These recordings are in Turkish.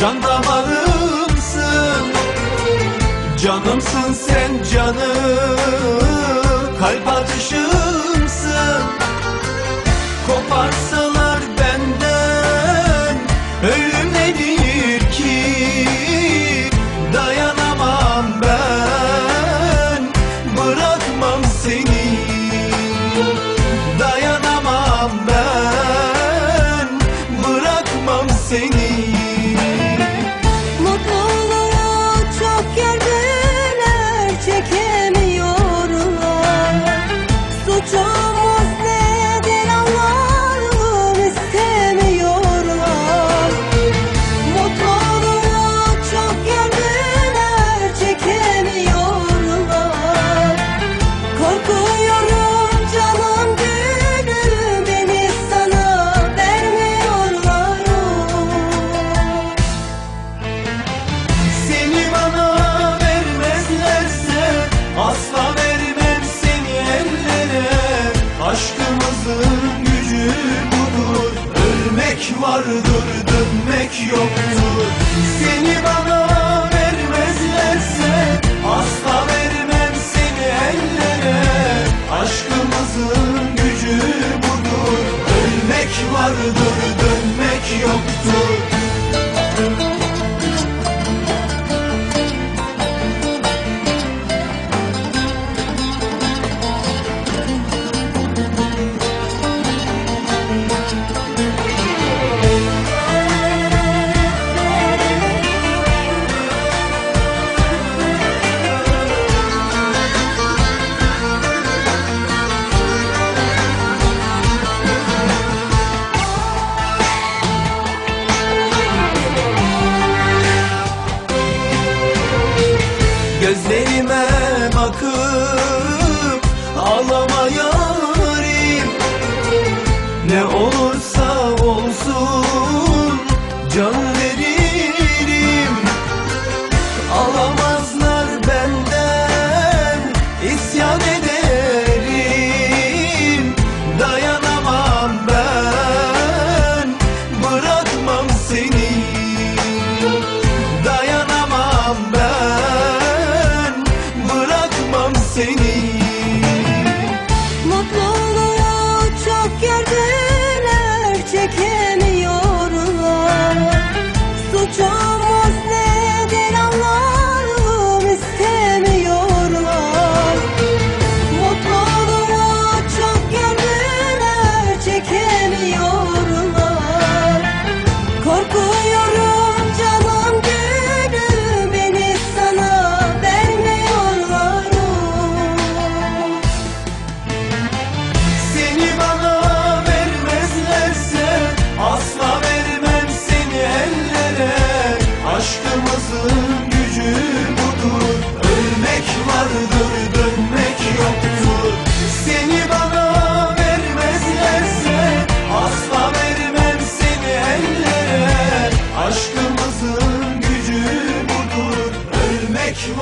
Can damarımsın Canımsın sen canım. Kalp atışımsın Koparsalar benden. Ölüm nedir ki? Dayanamam ben Bırakmam seni. Dayanamam ben Bırakmam seni. Gözlerime bakıp ağlama yarim. Ne olursa olsun canım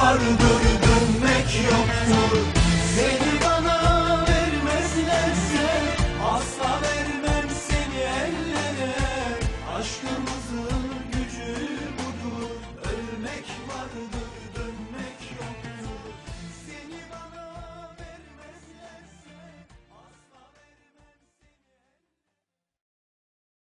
하루